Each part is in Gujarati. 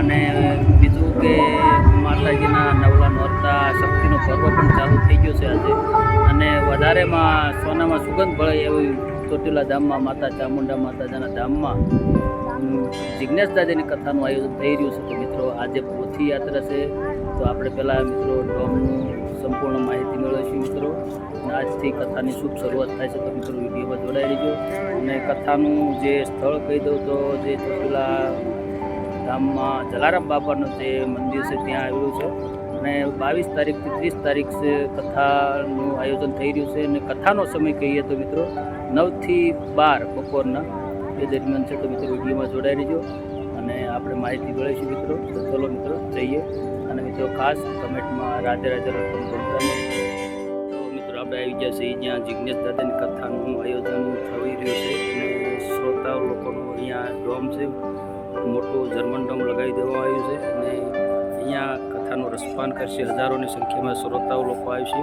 અને બીજું કે માતાજીના નવલા નોરતા, શક્તિનો પર્વ પણ ચાલુ થઈ ગયો છે આજે. અને વધારેમાં સોનામાં સુગંધ ભળે એવી ચોટીલા ધામમાં, માતા ચામુંડા માતાજીના ધામમાં જિજ્ઞેશ દાદાની કથાનું આયોજન થઈ રહ્યું છે. તો મિત્રો, આજે પોથી યાત્રા છે. તો આપણે પહેલાં મિત્રો ડોમનું સંપૂર્ણ માહિતી મેળવીશું મિત્રો. આજથી કથાની શુભ શરૂઆત થાય છે. તો મિત્રો, વિડીયોમાં જોડાઈ રહેજો. અને કથાનું જે સ્થળ કહી દઉં તો જે ચોટીલા ધામમાં જલારામ બાપાનું જે મંદિર છે, ત્યાં આવેલું છે. અને બાવીસ તારીખથી ત્રીસ તારીખ છે કથાનું આયોજન થઈ રહ્યું છે. અને કથાનો સમય કહીએ તો મિત્રો, નવથી બાર બપોરના એ દરમિયાન છે, તો મિત્રો વિડીયોમાં જોડાઈ રહેજો. અને આપણે માહિતી મળીશું મિત્રો. તો ચલો મિત્રો, જઈએ. અને મિત્રો ખાસ કમેન્ટમાં રાધે રાધે રકમ બોલતા આપણે આવી ગયા છીએ જ્યાં જિજ્ઞેશ દાદાની કથાનું આયોજન થઈ રહ્યું છે. અને શ્રોતાઓ લોકોનું અહીંયા ડોમ છે. મોટું જર્મન ડોમ લગાવી દેવામાં આવ્યું છે અને અહીંયા કથાનું રસપાન કરશે. હજારોની સંખ્યામાં શ્રોતાઓ લોકો આવશે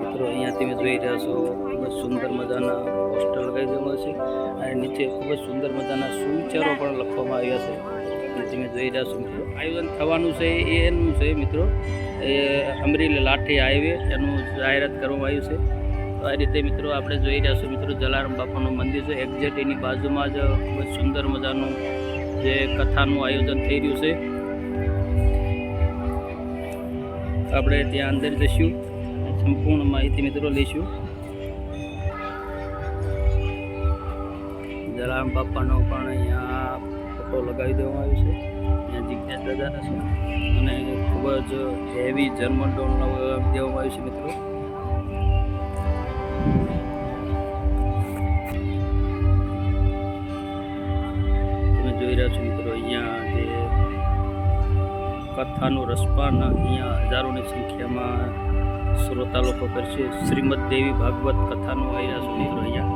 મિત્રો, અહીંયા તમે જોઈ રહ્યા છો, ખૂબ જ સુંદર મજાના પોસ્ટર લગાવી દેવામાં છે. અને નીચે ખૂબ જ સુંદર મજાના સુવિચારો પણ લખવામાં આવ્યા છે. તમે જોઈ રહ્યા છો, મિત્રો, આયોજન થવાનું છે એ એનું છે, મિત્રો. એ અમરેલી લાઠી હાઈવે એનું જાહેરાત કરવામાં આવ્યું છે. તો આ રીતે મિત્રો આપણે જોઈ રહ્યા છો મિત્રો જલારામ બાપાનું મંદિર છે. એક્ઝેક્ટ એની બાજુમાં જ ખૂબ જ સુંદર મજાનું જે કથાનું આયોજન થઈ રહ્યું છે. આપણે ત્યાં અંદર જઈશું. સંપૂર્ણ માહિતી મિત્રો લઈશું. જલારામ બાપાનો પણ અહીંયા ફોટો લગાવી દેવામાં આવ્યો છે. અહીંયા જિજ્ઞાસ દાદાનો છે. અને ખૂબ જ હેવી જર્મન ડોલ દેવામાં આવ્યું છે મિત્રો. જોઈ રહ્યા છો મિત્રો, અહીંયા જે કથાનું રસપાન, અહીંયા હજારોની સંખ્યામાં શ્રોતા લોકો કરશે શ્રીમદ દેવી ભાગવત કથાનું આવી રહ્યા મિત્રો અહીંયા.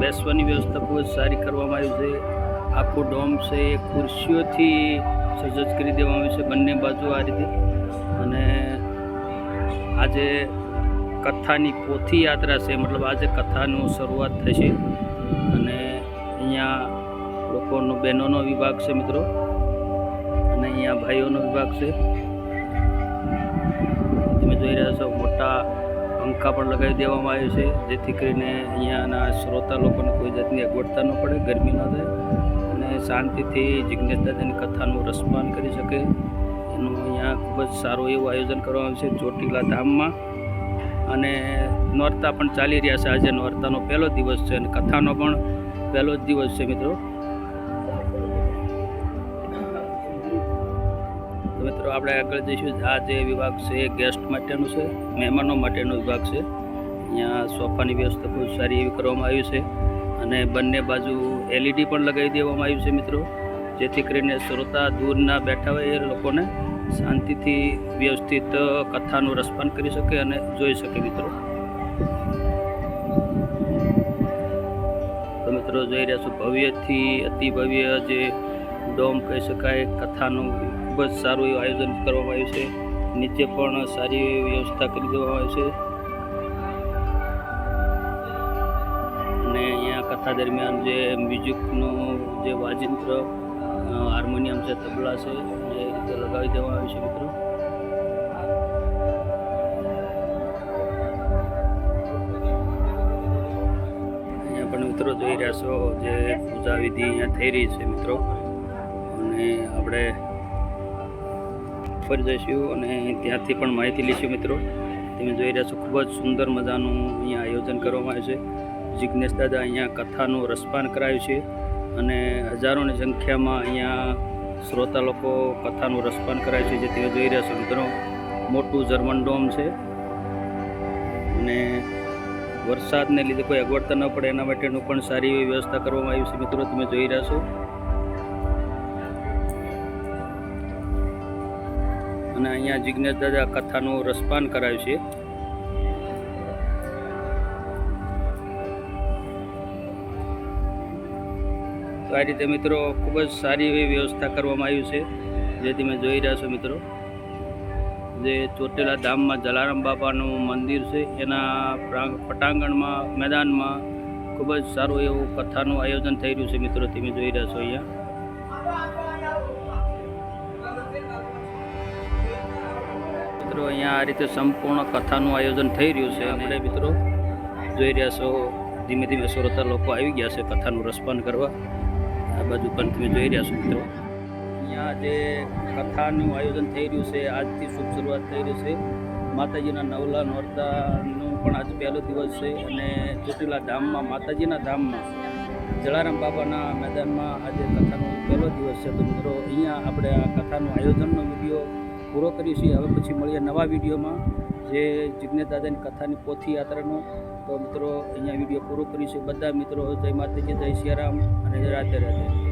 બેસવાની વ્યવસ્થા ખૂબ જ સારી કરવામાં આવી છે. આખું ડોમ છે એ ખુરશીઓથી સજજ કરી દેવામાં આવ્યું છે બંને બાજુ આ રીતે. અને આજે કથાની પોથી યાત્રા છે, મતલબ આજે કથાનું શરૂઆત થશે અને અહીંયા લોકોનો, બહેનોનો વિભાગ છે મિત્રો. અને અહીંયા ભાઈઓનો વિભાગ છે. તમે જોઈ રહ્યા છો, મોટા પંખા પણ લગાવી દેવામાં આવ્યો છે, જેથી કરીને અહીંયાના શ્રોતા લોકોને કોઈ જાતની અગવડતા ન પડે, ગરમી ન થાય અને શાંતિથી જિજ્ઞેશ દાદાની કથાનું રસપાન કરી શકે. એનું અહીંયા ખૂબ જ સારું એવું આયોજન કરવામાં છે, ચોટીલા ધામમાં. અને નોરતા પણ ચાલી રહ્યા છે. આજે નોરતાનો પહેલો દિવસ છે અને કથાનો પણ પહેલો જ દિવસ છે મિત્રો. મિત્રો આપણે આગળ જઈશું. આ જે વિભાગ છે, એ ગેસ્ટ માટેનું છે, મહેમાનો માટેનો વિભાગ છે. અહીંયા સોફાની વ્યવસ્થા ખૂબ સારી એવી કરવામાં આવી છે અને બંને બાજુ એલઈડી પણ લગાવી દેવામાં આવ્યું છે મિત્રો. જેથી કરીને શ્રોતા દૂરના બેઠા હોય એ લોકોને શાંતિથી વ્યવસ્થિત કથાનું રસપાન કરી શકે અને જોઈ શકે મિત્રો. મિત્રો જોઈ રહ્યા છો. ભવ્યથી અતિ ભવ્ય જે ડોમ કહી શકાય, કથાનું ખૂબ જ સારું એવું આયોજન કરવામાં આવ્યું છે. નીચે પણ સારી એવી વ્યવસ્થા કરી દેવામાં આવી છે. અને અહીંયા કથા દરમિયાન જે મ્યુઝિકનું જે વાજિંત્ર હાર્મોનિયમ છે તબલા છે, એ રીતે લગાવી દેવામાં આવ્યું છે મિત્રો. મિત્રો જોઈ રહ્યા છો જે પૂજા વિધિ અહીંયા થઈ રહી છે મિત્રો. અને આપણે ફરી જઈશું અને ત્યાંથી પણ માહિતી લઈશું મિત્રો. તમે જોઈ રહ્યા છો ખૂબ જ સુંદર મજાનું અહીંયા આયોજન કરવામાં આવ્યું છે. જિજ્ઞેશ દાદા અહીંયા કથાનું રસપાન કરાયું છે અને હજારોની સંખ્યામાં અહીંયા શ્રોતા લોકો કથાનું રસપાન કરાય છે, જે તમે જોઈ રહ્યા છો મિત્રો. મોટું જર્મન ડોમ છે. અને વરસાદને લીધે કોઈ અગવડતા ન પડે, એના માટેનું પણ સારી એવી વ્યવસ્થા કરવામાં આવી છે. મિત્રો, તમે જોઈ રહ્યા છો. અને અહીંયા જિજ્ઞેશ દાદા કથાનું રસપાન કરાયું છે. તો આ રીતે મિત્રો ખૂબ જ સારી એવી વ્યવસ્થા કરવામાં આવી છે, જે તમે જોઈ રહ્યા છો મિત્રો. જે ચોટીલા ધામમાં જલારામ બાપાનું મંદિર છે એના પટાંગણમાં મેદાનમાં ખૂબ જ સારું એવું કથાનું આયોજન થઈ રહ્યું છે મિત્રો તમે જોઈ રહ્યા છો અહીંયા. મિત્રો અહીંયા આ રીતે સંપૂર્ણ કથાનું આયોજન થઈ રહ્યું છે આપણે મિત્રો જોઈ રહ્યા છો ધીમે ધીમે શ્રોતા લોકો આવી ગયા છે કથાનું રસપાન કરવા. આ બાજુ પણ તમે જોઈ રહ્યા છો મિત્રો. અહીંયા જે કથાનું આયોજન થઈ રહ્યું છે, આજથી શુભ શરૂઆત થઈ રહી છે. માતાજીના નવલા નોરતાનું પણ આજ પહેલો દિવસ છે અને ચોટીલા ધામમાં, માતાજીના ધામમાં, જલારામ બાબાના મેદાનમાં આજે કથાનો પહેલો દિવસ છે. તો મિત્રો, અહીંયા આપણે આ કથાનું આયોજનનો વીડિયો પૂરો કરીશું હવે પછી મળીએ નવા વિડીયોમાં. જે જિજ્ઞેશ દાદાની કથાની પોથી યાત્રાનો, તો મિત્રો, અહીંયા વીડિયો પૂરો કરીશું બધા મિત્રો, જય માતાજી, જય સિયારામ અને રાધે રાધે.